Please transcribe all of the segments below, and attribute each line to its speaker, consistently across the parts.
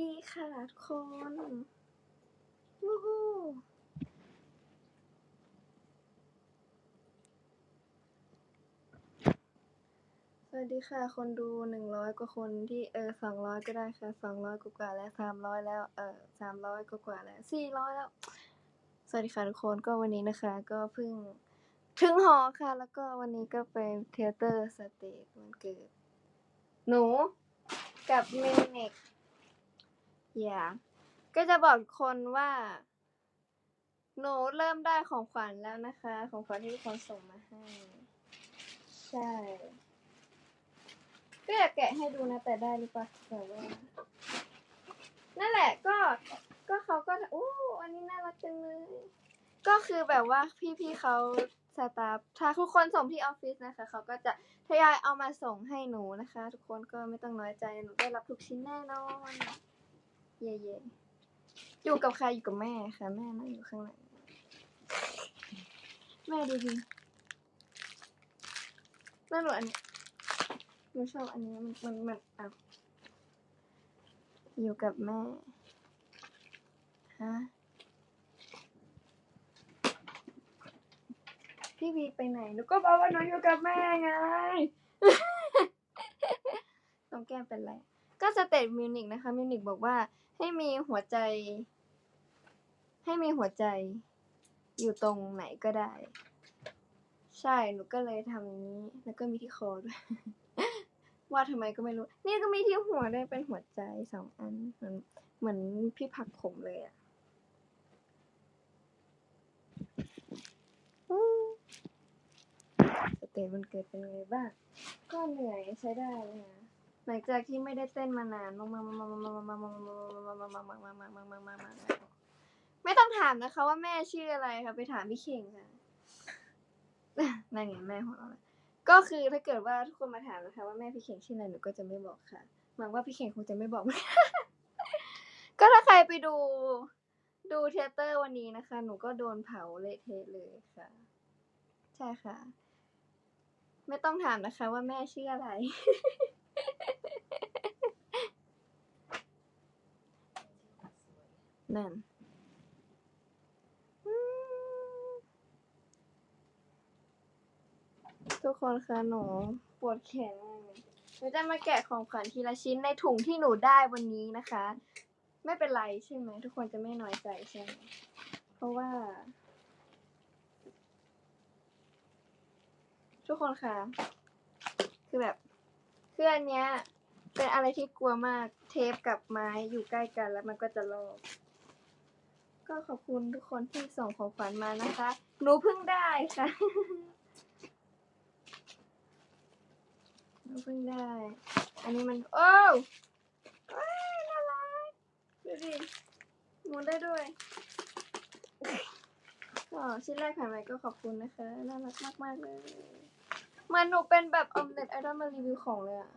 Speaker 1: ดีค่ะทุกคนวู้ฮู้สวัสดีค่ะ คนดูหนึ่งร้อยกว่าคนที่เออสองร้อยก็ได้ค่ะสองร้อยกว่าแล้วสามร้อยแล้วเออสามร้อยกว่าแล้วสี่ร้อยแล้ว สวัสดีค่ะทุกคนก็วันนี้นะคะ ก็เพิ่งถึงหอค่ะ แล้วก็วันนี้ก็ไปเทเตอร์สเตจวันเกิด หนูกับเมิวนิก อย่าก็จะบอกทุกคนว่า หนูเริ่มได้ของขวัญแล้วนะคะ ของขวัญที่ทุกคนส่งมาให้ ใช่ ก็อยากแกะให้ดูนะ แต่ได้หรือเปล่าแต่ว่านั่นแหละก็ก็เขาก็อู้อันนี้น่ารักจังเลย ก็คือแบบว่าพี่ๆเขาสตาฟถ้าทุกคนส่งที่ออฟฟิศนะคะ เขาก็จะทยอยเอามาส่งให้หนูนะคะ ทุกคนก็ไม่ต้องน้อยใจหนูได้รับทุกชิ้นแน่นอน เย่เย่อยู่กับใครอยู่กับแม่ค่ะ แม่นั่งอยู่ข้างหลังแม่ดูดิแม่หนูอันนี้หนูชอบอันนี้มันมันมันอะอยู่กับแม่ฮะพี่วีไปไหนหนูก็บอกว่าหนูอยู่กับแม่ไงน้องแก้มเป็นไร ก็สเตทมิวนิกนะคะมิวนิกบอกว่าให้มีหัวใจ ให้มีหัวใจ อยู่ตรงไหนก็ได้ ใช่หนูก็เลยทำอย่างนี้ แล้วก็มีที่คอด้วยว่าทำไมก็ไม่รู้ นี่ก็มีที่หัวด้วยเป็นหัวใจสองอันเหมือนเหมือนพี่ผักผมเลยอะสเตจมันเกิดเป็นไงบ้างก็เหนื่อยใช้ได้เลยนะ หลังจากที่ไม่ได้เต้นมานานมากมากมากมากมากมากมากมากมากมากมากมากมากมากมากไม่ต้องถามนะคะว่าแม่ชื่ออะไรค่ะไปถามพี่เข่งค่ะนั่นไงแม่ของเราก็คือถ้าเกิดว่าทุกคนมาถามนะคะว่าแม่พี่เข่งชื่ออะไรหนูก็จะไม่บอกค่ะหวังว่าพี่เข่งคงจะไม่บอกก็ถ้าใครไปดูดูเทยเตอร์วันนี้นะคะหนูก็โดนเผาเละเทะเลยค่ะใช่ค่ะไม่ต้องถามนะคะว่าแม่ชื่ออะไรนั่นอืม แน่นทุกคนคะหนูปวดแขนมากเลยหนูจะมาแกะของขวัญทีละชิ้นในถุงที่หนูได้วันนี้นะคะ ไม่เป็นไรใช่ไหมทุกคนจะไม่น้อยใจใช่ไหมเพราะว่า ทุกคนคะคือแบบคืออันเนี้ย เป็นอะไรที่กลัวมากเทปกับไม้อยู่ใกล้กันแล้วมันก็จะลอก ก็ขอบคุณทุกคนที่ส่งของขวัญมานะคะ หนูเพิ่งได้ค่ะ หนูเพิ่งได้ อันนี้มัน โอ้วเอ้ยน่ารักดูดิหมุนได้ด้วย ก็ชิ้นแรกผ่านไปก็ขอบคุณนะคะ น่ารักมาก ๆ เลยมือนหนูเป็นแบบออมเล็ตไอดอลมารีวิวของเลยอะ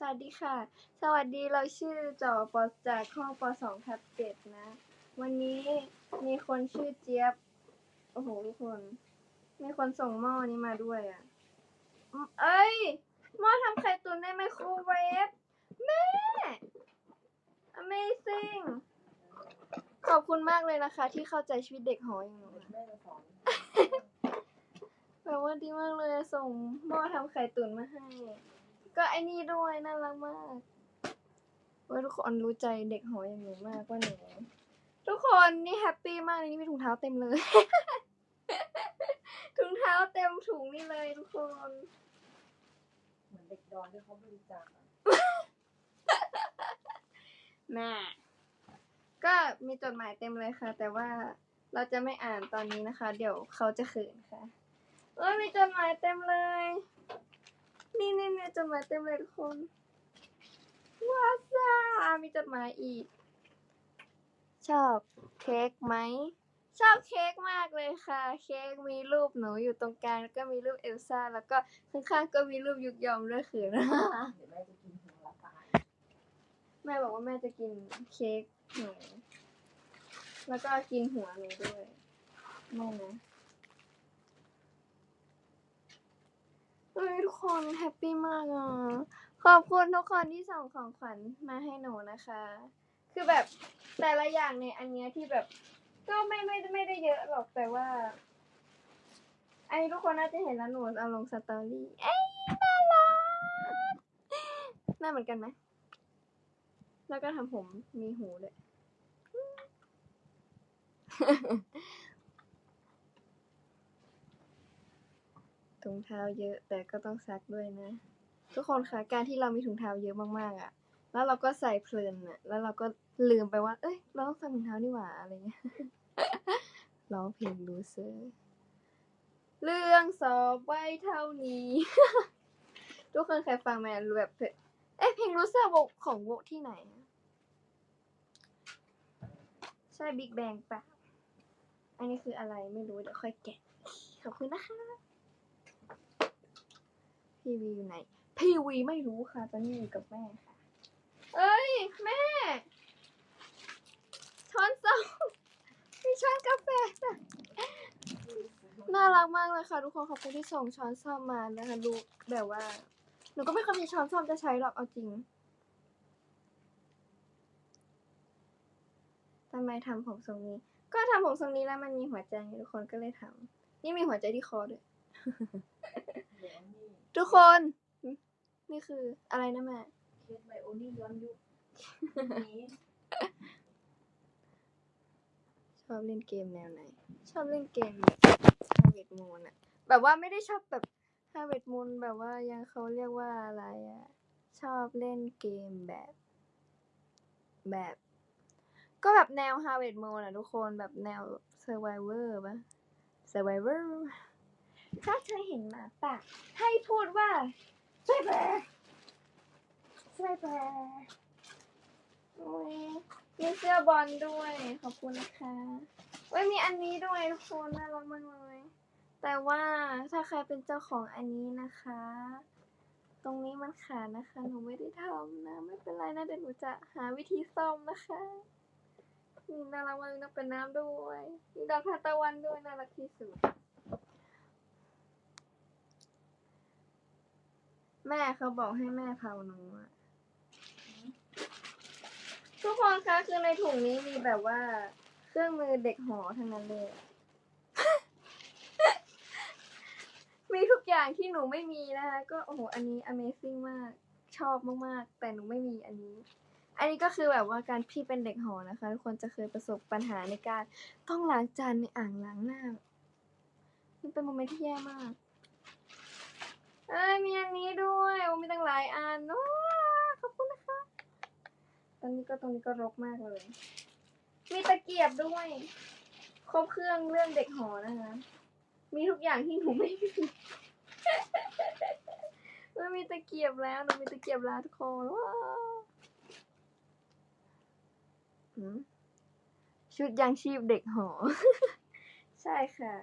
Speaker 1: สวัสดีค่ะ สวัสดีเราชื่อจอปอจากห้องปสองทับเจ็ดนะ วันนี้มีคนชื่อเจี๊ยบ โอ้โหทุกคน มีคนส่งหม้อนี้มาด้วยอะอืมเอ้ย หม้อทำไข่ตุ๋นในไมโครเวฟ แม่ Amazing ขอบคุณมากเลยนะคะ ที่เข้าใจชีวิตเด็กหออย่างหนูนะแบบว่าดีมากเลยส่งหม้อทำไข่ตุ๋นมาให้ ก็ไอ้นี่ด้วยน่ารักมากเว่าทุกคนรู้ใจเด็กหออย่างหนูมากว่าหนูทุกคนนี่แฮปปี้มากเลยนี่มีถุงเท้าเต็มเลย ถุงเท้าเต็มถุงนี่เลยทุกคน
Speaker 2: เหมือนเด็กดอนที่เขาบริจาคอะ
Speaker 1: แม่ก็มีจดหมายเต็มเลยค่ะ แต่ว่าเราจะไม่อ่านตอนนี้นะคะ เดี๋ยวเขาจะเขินค่ะเอ้ยมีจดหมายเต็มเลย นี่นี่นี่จดหมายเต็มเลยทุกคนว้าวซ่ามีจดหมายอีก ชอบเค้กไหม ชอบเค้กมากเลยค่ะ เค้กมีรูปหนูอยู่ตรงกลางแล้วก็มีรูปเอลซ่า แล้วก็ข้างๆก็มีรูปยุกยอมด้วยเขิน
Speaker 2: เดี๋ยวแม่จะกินหัวละตาย
Speaker 1: แม่บอกว่าแม่จะกินเค้กหนู แล้วก็กินหัวหนูด้วยแม่นะ เฮ้ยทุกคนแฮปปี้มากอะ ขอบคุณทุกคนที่ส่งของขวัญมาให้หนูนะคะ คือแบบแต่ละอย่างในอันเนี้ยที่แบบ ก็ไม่ไม่ไม่ได้เยอะหรอกแต่ว่า อันนี้ทุกคนน่าจะเห็นแล้วหนูเอาลงสตอรี่เอ้ยน่ารักน้าเหมือนกันไหมแล้วก็ทำผมมีหูด้วย ถุงเท้าเยอะ แต่ก็ต้องซักด้วยนะ ทุกคนคะการที่เรามีถุงเท้าเยอะมากๆอะ่ะ แล้วเราก็ใส่เพลินอะ่ะ แล้วเราก็ลืมไปว่า เอ้ย เราต้องใส่ถุงเท้านี่หว่าอะไรเงี้ยร้องเพลงลูเซอร์เรื่องสอบไว้เท่านี้ ทุกคนเคยฟังไหมแบบเอ๊ะเพลงลูเซอร์วงของวงที่ไหน ใช่บิ๊กแบงปะอันนี้คืออะไรไม่รู้ เดี๋ยวค่อยแกะ ขอบคุณนะคะ พีวีอยู่ไหน พีวีไม่รู้ค่ะตอนนี้อยู่กับแม่ค่ะ เอ้ย แม่ ช้อนส้อมมีช้อนกาแฟน่ารักมากเลยค่ะทุกคนขอบคุณที่ส่งช้อนส้อมมานะคะดูแบบว่าหนูก็ไม่เคยมีช้อนส้อมจะใช้หรอกเอาจริงทำไมทำผมทรงนี้ ก็ทำผมทรงนี้แล้วมันมีหัวใจไงทุกคนก็เลยทำนี่มีหัวใจที่คอด้วย
Speaker 2: เดี๋ย
Speaker 1: ทุกคน นี่คืออะไรนะแม่
Speaker 2: เคสไบโอนี่ย้อนยุคนี้
Speaker 1: ชอบเล่นเกมแนวไหน ชอบเล่นเกมแบบฮาเวดมูนอะแบบว่าไม่ได้ชอบแบบฮาเวดมูนแบบว่ายังเขาเรียกว่าอะไรอะชอบเล่นเกมแบบ แบบ ก็แบบแนวฮาเวดมูนอะทุกคนแบบแนว Survivor ปะ Survivor ถ้าเธอเห็นหมาป่าให้พูดว่า Survivor Survivor โอ้ยมีเสื้อบอลด้วย ขอบคุณนะคะเว้ยมีอันนี้ด้วยทุกคนน่ารักมากเลยแต่ว่าถ้าใครเป็นเจ้าของอันนี้นะคะ ตรงนี้มันขาดนะคะ หนูไม่ได้ทำนะ ไม่เป็นไรนะเดี๋ยวหนูจะหาวิธีซ่อมนะคะนี่น่ารักมากนะเป็นน้ำด้วยมีดอกทานตะวันด้วยน่ารักที่สุด แม่เขาบอกให้แม่เผาหนูอะทุกคนคะคือในถุงนี้มีแบบว่า เครื่องมือเด็กหอทั้งนั้นเลย มีทุกอย่างที่หนูไม่มีนะคะก็โอ้โหอันนี้ Amazing มากชอบมากๆ แต่หนูไม่มีอันนี้ อันนี้ก็คือแบบว่าการพี่เป็นเด็กหอนะคะทุกคนจะเคยประสบปัญหาในการต้องล้างจานในอ่างล้างหน้ามันเป็นโมเมนต์ที่แย่มาก เอ้ยมีอันนี้ด้วยโอ้มีตั้งหลายอันว้าขอบคุณนะคะ ตอนนี้ก็ตรงนี้ก็รกมากเลย มีตะเกียบด้วย ครบเครื่องเรื่องเด็กหอนะคะ มีทุกอย่างที่หนูไม่มีมันมีตะเกียบแล้วหนูมีตะเกียบล้วทุกคนว้าชุดยังชีพเด็กหอ ใช่ค่ะ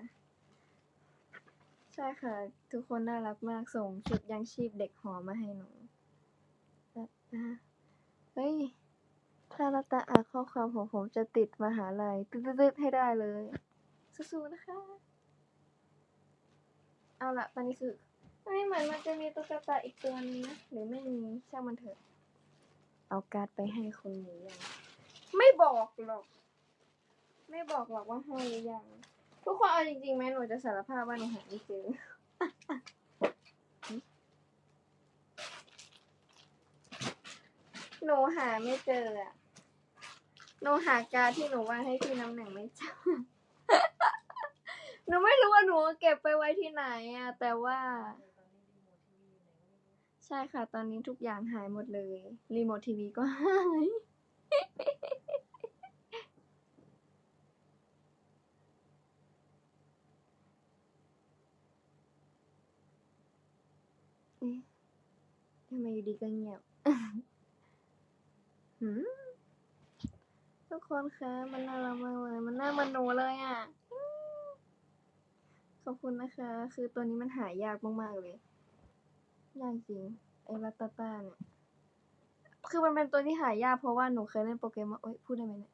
Speaker 1: ใช่ค่ะ ทุกคนน่ารักมากส่งชุดยังชีพเด็กหอมาให้หนูเฮ้ย ถ้ารัตาอ่านข้อความของผมจะติดมหาลัยตืดๆๆให้ได้เลย สู้ๆนะคะ เอาละตอนนี้คือไม่เหมือนมันจะมีตุ๊กตาอีกตัวนึงนะ หรือไม่มีช่างมันเถอะ เอาการ์ดไปให้คนหรือยัง ไม่บอกหรอก ไม่บอกหรอกว่าให้หรือยัง ทุกคนเอาจริงๆไหมหนูจะสารภาพว่าหนูหาไม่เจอหนูหาไม่เจออะหนูหาการดที่หนูวางให้พี่น้ำหนึ่งไม่เจอ หนูไม่รู้ว่าหนูเก็บไปไว้ที่ไหนอะแต่ว่า ใช่ค่ะ ตอนนี้ทุกอย่างหายหมดเลย รีโมททีวีก็หาย อ๊ะทำไมอยู่ดีก็เงียบหืมทุกคนคะมันน่ารักมากเลย มันน่ามันเลยอะ ขอบคุณนะคะ คือตัวนี้มันหายากมากๆเลยยากจริง ไอ้รัตตาตาเนี่ย คือมันเป็นตัวที่หายากเพราะว่าหนูเคยเล่นโปเกมอนเอ้ยพูดได้ไหมเนี่ย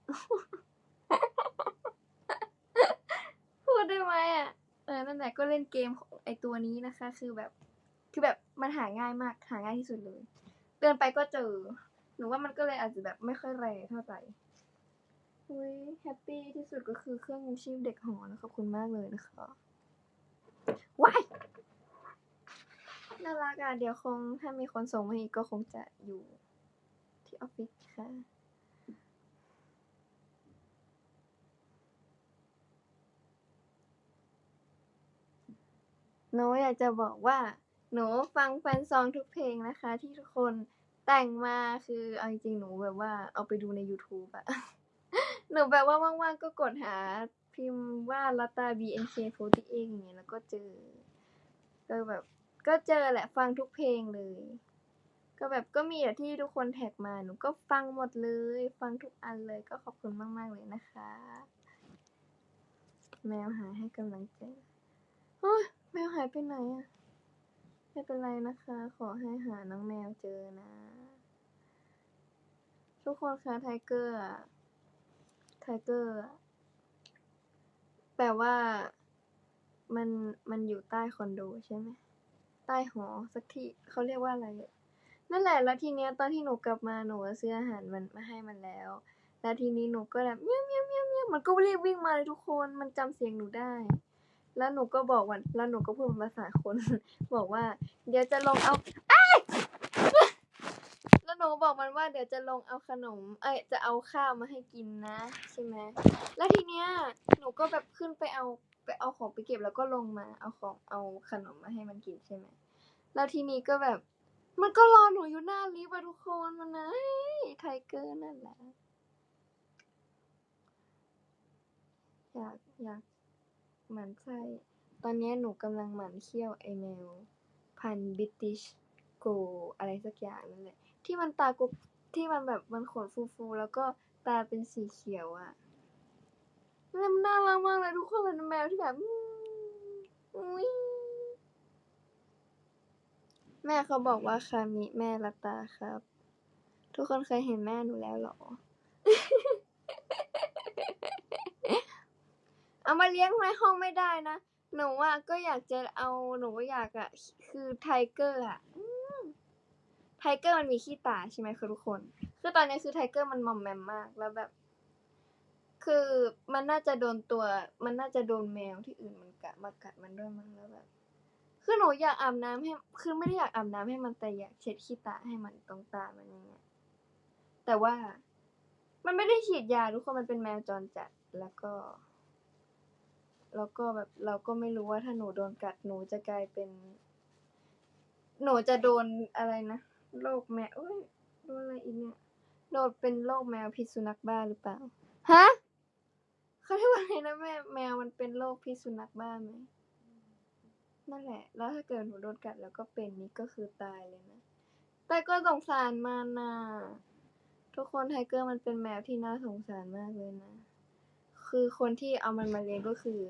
Speaker 1: พูดได้ไหมอะ เออ นั่นแหละก็เล่นเกมของไอตัวนี้นะคะ คือแบบ คือแบบมันหาง่ายมาก หาง่ายที่สุดเลย เดินไปก็เจอ หนูว่ามันก็เลยอาจจะแบบไม่ค่อยแรงเท่าไหร่อุ้ยแฮปปี้ที่สุดก็คือเครื่องยังชีพเด็กหอนะขอบคุณมากเลยนะคะว้ายน่ารักอะเดี๋ยวคงถ้ามีคนส่งมาอีกก็คงจะอยู่ที่ออฟฟิศค่ะหนูอยากจะบอกว่า หนูฟังแฟนซองทุกเพลงนะคะ ที่ทุกคนแต่งมาคือเอาจริงๆหนูแบบว่าเอาไปดูใน YouTube อะ หนูแบบว่าว่างๆก็กดหาพิมพ์ว่าลัตตา BNK48 อย่างเงี้ยแล้วก็เจอ ก็แบบ ก็เจอแหละฟังทุกเพลงเลย ก็แบบก็มีแต่ที่ทุกคนแท็กมาหนูก็ฟังหมดเลย ฟังทุกอันเลยก็ขอบคุณมากๆเลยนะคะ แมวหายให้กำลังใจโอ้ยแมวหายไปไหนอะ ไม่เป็นไรนะคะ ขอให้หาน้องแมวเจอนะ ทุกคนคะไทเกอร์ไทเกอร์แปลว่า มันมันอยู่ใต้คอนโดใช่ไหมใต้หอสักที่เขาเรียกว่าอะไร นั่นแหละแล้วทีเนี้ยตอนที่หนูกลับมาหนูซื้ออาหารมันมาให้มันแล้ว แล้วทีนี้หนูก็แบบเมี้ยวเมี้ยวเมี้ยวเมี้ยวมันก็รีบวิ่งมาเลยทุกคนมันจำเสียงหนูได้ แล้วหนูก็บอกวันแล้วหนูก็พูดเป็นภาษาคน บอกว่า เดี๋ยวจะลงเอาอ้แล้วหนูบอกมันว่าเดี๋ยวจะลงเอาขนม เอ้ยจะเอาข้าวมาให้กินนะ ใช่ไหมแล้วทีเนี้ยหนูก็แบบขึ้นไปเอาไปเอาของไปเก็บแล้วก็ลงมาเอาของเอาขนมมาให้มันกินใช่ไหมแล้วทีนี้ก็แบบ มันก็รอหนูอยู่หน้าลิฟต์อะทุกคนมันนะไทเกอร์นั่นแหละอยากอยาก หมั่นไส้ ตอนนี้หนูกำลังหมั่นเคี้ยวไอแมว พันบิติชโกอะไรสักอย่างนั่นแหละ ที่มันตากบที่มันแบบมันขนฟูๆแล้วก็ตาเป็นสีเขียวอะ่ะแล้วมันน่ารักมากเลยทุกคนเป็นแมวที่แบบอืมอุ๊ยแม่เขาบอกว่าคามิแม่ละตาครับ ทุกคนเคยเห็นแม่หนูแล้วหรอ เอามาเลี้ยงในห้องไม่ได้นะ หนูอะก็อยากจะเอาหนูอยากอะ คือไทเกอร์อะไทเกอร์มันมีขี้ตาใช่ไหมคือทุกคน คือตอนนี้คือไทเกอร์มันมอมแมมมากแล้วแบบ คือมันน่าจะโดนตัว มันน่าจะโดนแมวที่อื่นมันกัดมากัดมันด้วยมั้งแล้วแบบคือหนูอยากอาบน้ำให้ คือไม่ได้อยากอาบน้ำให้มันแต่อยากเช็ดขี้ตาให้มันตรงตามันอย่างเงี้ย แต่ว่ามันไม่ได้ฉีดยาทุกคนมันเป็นแมวจรจัดแล้วก็ แล้วก็แบบเราก็ไม่รู้ว่าถ้าหนูโดนกัดหนูจะกลายเป็น หนูจะโดนอะไรนะโรคแมวเอ้ยโดนอะไรอีกเนี่ยโดนเป็นโรคแมวพิษสุนัขบ้าหรือเปล่าฮะเขาเรียกว่าไงนะแม่แมวมันเป็นโรคพิษสุนัขบ้าไหมนั่นแหละ แล้วถ้าเกิดหนูโดนกัดแล้วก็เป็นนี่ก็คือตายเลยนะ แต่ก็สงสารมันน่ะทุกคนไทเกอร์มันเป็นแมวที่น่าสงสารมากเลยนะ คือคนที่เอามันมาเลี้ยงก็คือ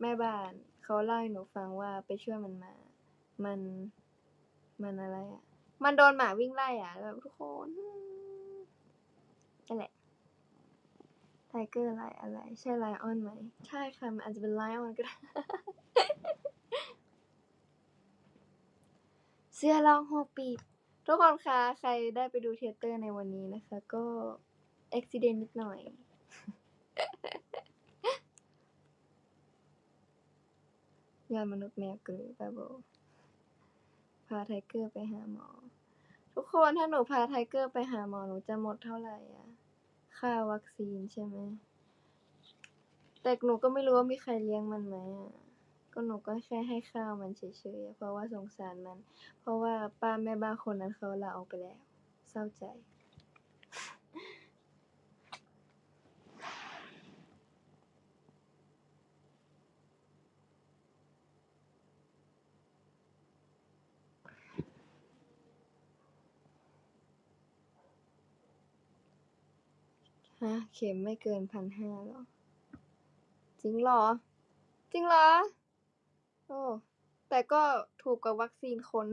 Speaker 1: แม่บ้านเขาเล่าให้หนูฟังว่าไปช่วยมันมา มัน มันอะไรอะ มันโดนหมาวิ่งไล่อะแล้วทุกคนนั่นแหละไทเกอร์ไลอะไร ใช่ไลออนไหม ใช่ค่ะ มันอาจจะเป็นไลออนก็ได้ เสื้อลองโฮปีบทุกคนคะใครได้ไปดูเทเตอร์ในวันนี้นะคะ ก็อุบิเหตุนิดหน่อย ยอดมนุษย์แมวกรือบาโบพาไทเกอร์ไปหาหมอ ทุกคนถ้าหนูพาไทเกอร์ไปหาหมอหนูจะหมดเท่าไหร่อะ ค่าวัคซีนใช่ไหม แต่หนูก็ไม่รู้ว่ามีใครเลี้ยงมันไหมอะ ก็หนูก็แค่ให้ข้าวมันเฉยๆ เพราะว่าสงสารมัน เพราะว่าป้าแม่บ้านคนนั้นเขาลาออกไปแล้ว เศร้าใจ ฮะ เข็มไม่เกินพันห้าหรอ จริงหรอ จริงเหรอ โอ้ แต่ก็ถูกกว่าวัคซีนคน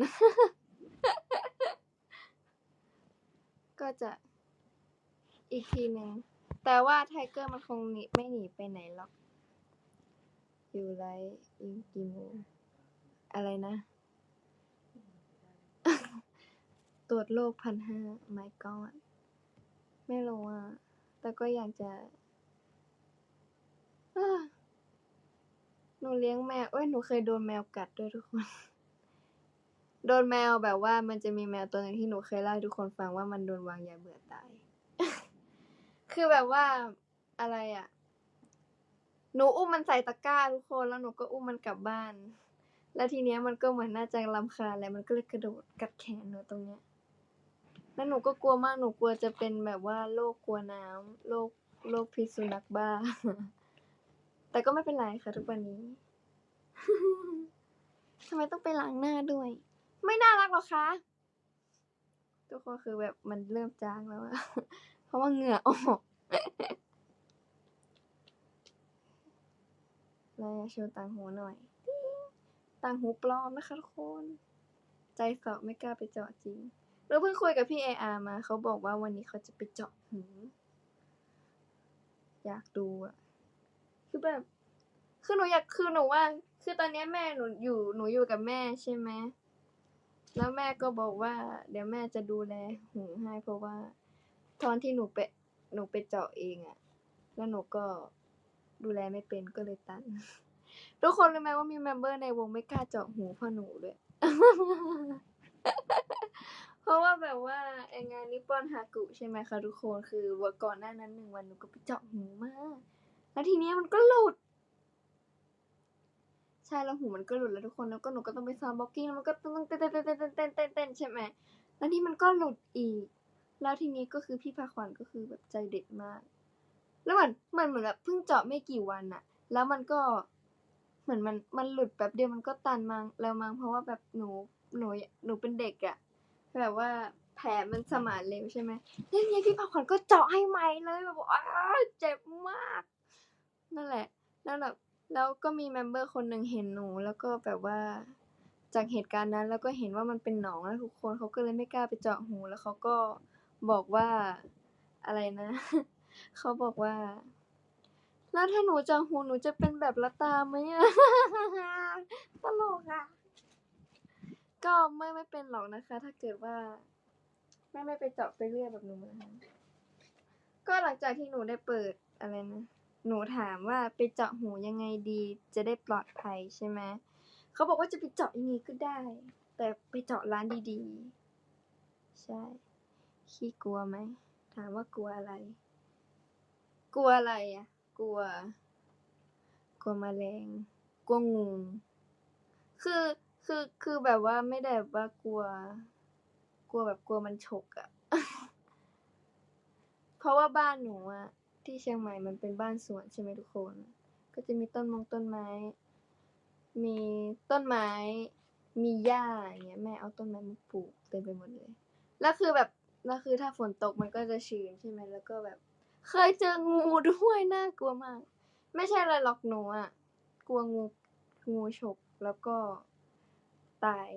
Speaker 1: ก็จะอีกทีหนึ่ง แต่ว่าไทเกอร์มันคงหนีไม่หนีไปไหนหรอก อยู่ไรอีกกี่โมอะไรนะ ตรวจโรคพันห้า my god ไม่รู้อะ แต่ก็อยากจะ หนูเลี้ยงแมว เอ้ย หนูเคยโดนแมวกัดด้วยทุกคน โดนแมวแบบว่ามันจะมีแมวตัวหนึ่งที่หนูเคยเล่าให้ทุกคนฟังว่ามันโดนวางยาเบื่อตาย คือแบบว่าอะไรอะ หนูอุ้มมันใส่ตะกร้าทุกคน แล้วหนูก็อุ้มมันกลับบ้าน แล้วทีเนี้ยมันก็เหมือนน่าจะรำคาญอะไรมันก็เลยกระโดดกัดแขนหนูตรงเนี้ย แล้วหนูก็กลัวมากหนูกลัวจะเป็นแบบว่าโรคกลัวน้ำโรคโรคพิษสุนัขบ้า แต่ก็ไม่เป็นไรค่ะทุกวันนี้ทำไมต้องไปล้างหน้าด้วย ไม่น่ารักหรอคะทุกคนคือแบบมันเริ่มจางแล้วอะเพราะว่าเหงื่อออกเราอยาโชว์ต่างหูหน่อย ต่างหูปลอมนะคะทุกคน ใจสอบไม่กล้าไปเจาะจริง เราเพิ่งคุยกับพี่เออามา เขาบอกว่าวันนี้เขาจะไปเจาะหู อยากดูอะคือแบบ คือหนูอยาก คือหนูว่า คือตอนนี้แม่หนูอยู่ หนูอยู่กับแม่ใช่ไหม แล้วแม่ก็บอกว่า เดี๋ยวแม่จะดูแลหูให้เพราะว่าตอนที่หนูไป หนูไปเจาะเองอะแล้วหนูก็ดูแลไม่เป็นก็เลยตัน ทุกคนรู้ไหมว่ามีเมมเบอร์ในวงไม่กล้าเจาะหูเพ่อหนูด้วย เพราะว่าแบบว่าไองานนิปอนฮากุใช่ไหมคะทุกคนคือว่าก่อนหน้านั้นหนึ่งวันหนูก็ไปเจาะหูมากแล้วทีเนี้ยมันก็หลุด ใช่แล้วหูมันก็หลุดแล้วทุกคนแล้วก็หนูก็ต้องไปซ้อมบ็อกกิ้งแล้วมันก็ต้องเต้นเต้นเต้นเต้นเต้นเต้นใช่ไหมแล้วที่มันก็หลุดอีก แล้วทีนี้ก็คือพี่พาขวัญก็คือแบบใจเด็ดมาก แล้วมันมันเหมือนแบบเพิ่งเจาะไม่กี่วันอะแล้วมันก็เหมือนมันมันหลุดแบบเดียวมันก็ตันมังแล้วมังเพราะว่าแบบหนูหนูหนูเป็นเด็กอะ แบบว่าแผลมันสมานเร็วใช่ไหมแล้วทีนี้พี่พาขวัญก็เจาะให้ใหม่เลยแบบว่าอ้าเจ็บมาก นั่นแหละ แล้วแบบแล้วก็มีเมมเบอร์คนหนึ่งเห็นหนู แล้วก็แบบว่าจากเหตุการณ์นั้นแล้วก็เห็นว่ามันเป็นหนองแล้วทุกคนเขาก็เลยไม่กล้าไปเจาะหูแล้วเขาก็บอกว่าอะไรนะ เขาบอกว่า แล้วถ้าหนูเจาะหูหนูจะเป็นแบบละตาไหมอะตลกอะ ก็ไม่ไม่เป็นหรอกนะคะ ถ้าเกิดว่าแม่ไม่ไปเจาะไปเรื่อยแบบหนูนะคะก็หลังจากที่หนูได้เปิดอะไรนะหนูถามว่าไปเจาะหูยังไงดี จะได้ปลอดภัยใช่ไหมเขาบอกว่าจะไปเจาะยังไงก็ได้ แต่ไปเจาะร้านดีๆ ใช่ ขี้กลัวไหมถามว่ากลัวอะไร กลัวอะไรอะ กลัว กลัวแมลง กลัวงู คือ คือคือแบบว่าไม่ได้แบบว่ากลัว กลัวแบบกลัวมันฉกอะ เพราะว่าบ้านหนูอะที่เชียงใหม่มันเป็นบ้านสวนใช่ไหมทุกคน ก็จะมีต้นมงต้นไม้ มีต้นไม้ มีหญ้าอย่างเงี้ยแม่เอาต้นไม้มาปลูกเต็มไปหมดเลย แล้วคือแบบแล้วคือถ้าฝนตกมันก็จะชื้นใช่ไหมแล้วก็แบบ เคยเจองูด้วยน่ากลัวมาก ไม่ใช่อะไรหรอกหนูอะกลัวงูงูฉกแล้วก็ ตาย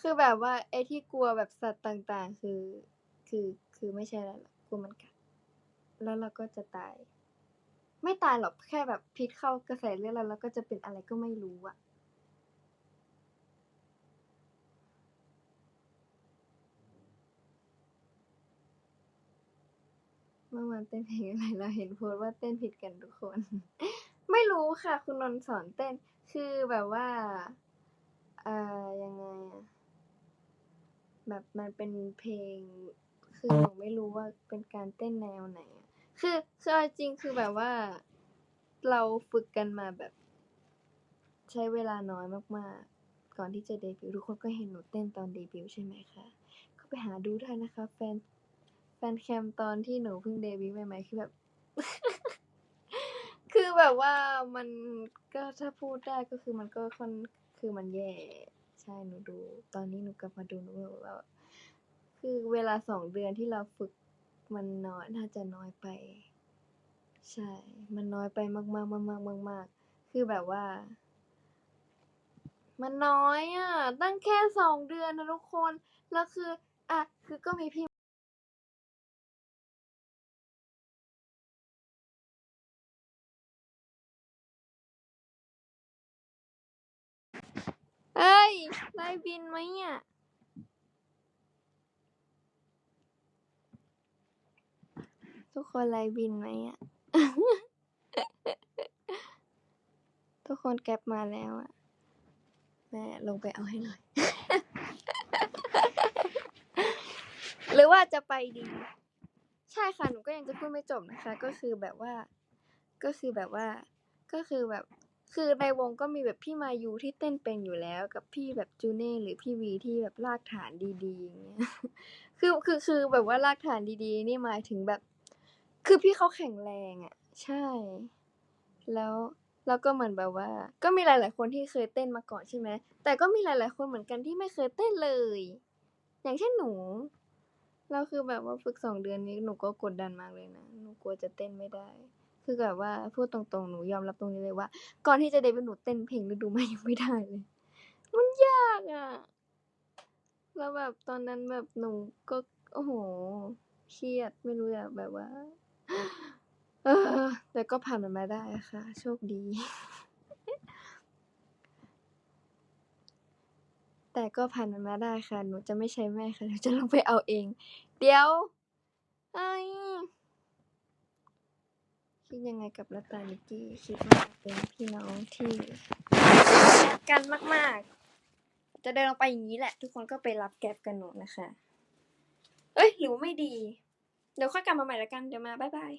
Speaker 1: คือแบบว่า ไอ้ที่กลัวแบบสัตว์ต่างๆ คือ คือคือไม่ใช่อะไรหรอกกลัวมันกัด แล้วเราก็จะตาย ไม่ตายหรอกแค่แบบพิษเข้ากระแสเลือดเราแล้วก็จะเป็นอะไรก็ไม่รู้อะ มื่อวานเต้นเพลงอะไรเราเห็นโพสต์ว่าเต้นผิดกันทุกคน ไม่รู้ค่ะ คุณนนท์สอนเต้น คือแบบว่าเอ่อยังไงอะแบบมันเป็นเพลง คือหนูไม่รู้ว่าเป็นการเต้นแนวไหนอะคือคือเอาจริงคือแบบว่า เราฝึกกันมาแบบ ใช้เวลาน้อยมากๆ ก่อนที่จะเดบิวต์ทุกคนก็เห็นหนูเต้นตอนเดบิวต์ใช่ไหมคะก็ไปหาดูได้นะคะ แฟน แฟนแคมตอนที่หนูเพิ่งเดบิวต์ใหม่ๆคือแบบ คือแบบว่ามันก็ถ้าพูดได้ก็คือมันก็ค่อนคือมันแย่ ใช่หนูดู ตอนนี้หนูกลับมาดูหนูแบบว่า คือเวลาสองเดือนที่เราฝึกมันน้อยน่าจะน้อยไป ใช่ มันน้อยไปมากๆๆๆๆๆคือแบบว่า มันน้อยอะตั้งแค่สองเดือนนะทุกคน แล้วคือ อะ คือก็มีพี่ ได้บินไหมอะทุกคนไลน์บินไหมอะ ทุกคนแก๊ปมาแล้วอะ แม่ลงไปเอาให้หน่อย หรือว่าจะไปดี ใช่ค่ะ หนูก็ยังจะพูดไม่จบนะคะ ก็คือแบบว่า ก็คือแบบว่า ก็คือแบบ คือในวงก็มีแบบพี่มายูที่เต้นเป็นอยู่แล้ว กับพี่แบบจูเน่หรือพี่วีที่แบบรากฐานดีๆอย่างเงี้ย คือคือคือแบบว่ารากฐานดีๆ นี่หมายถึงแบบ คือพี่เขาแข็งแรงอะ ใช่ แล้วแล้วก็เหมือนแบบว่า ก็มีหลาย ๆ คนที่เคยเต้นมาก่อนใช่ไหมแต่ก็มีหลาย ๆ คนเหมือนกันที่ไม่เคยเต้นเลย อย่างเช่นหนูเราคือแบบว่าฝึกสองเดือนนี้หนูก็กดดันมากเลยนะหนูกลัวจะเต้นไม่ได้ คือแบบว่าพูดตรงๆ หนูยอมรับตรงนี้เลยว่า ก่อนที่จะเดบิวต์หนูเต้นเพลงฤดูใหม่ยังไม่ได้เลย มันยากอะ แล้วแบบตอนนั้นแบบหนูก็โอ้โหเครียดไม่รู้อะแบบว่า เออ แต่ก็ผ่านมันมาได้ค่ะ โชคดี แต่ก็ผ่านมันมาได้ค่ะ หนูจะไม่ใช้แม่ค่ะหนูจะลงไปเอาเอง เดี๋ยวไอ คิดยังไงกับรัตตานิกกี้คิดว่าเป็นพี่น้องที่รักกันมาก ๆ จะเดินลงไปอย่างนี้แหละ ทุกคนก็ไปรับแก๊บกันหนูนะคะ เอ้ยหรือว่าไม่ดี เดี๋ยวค่อยกลับมาใหม่ละกัน เดี๋ยวมาบ๊ายบาย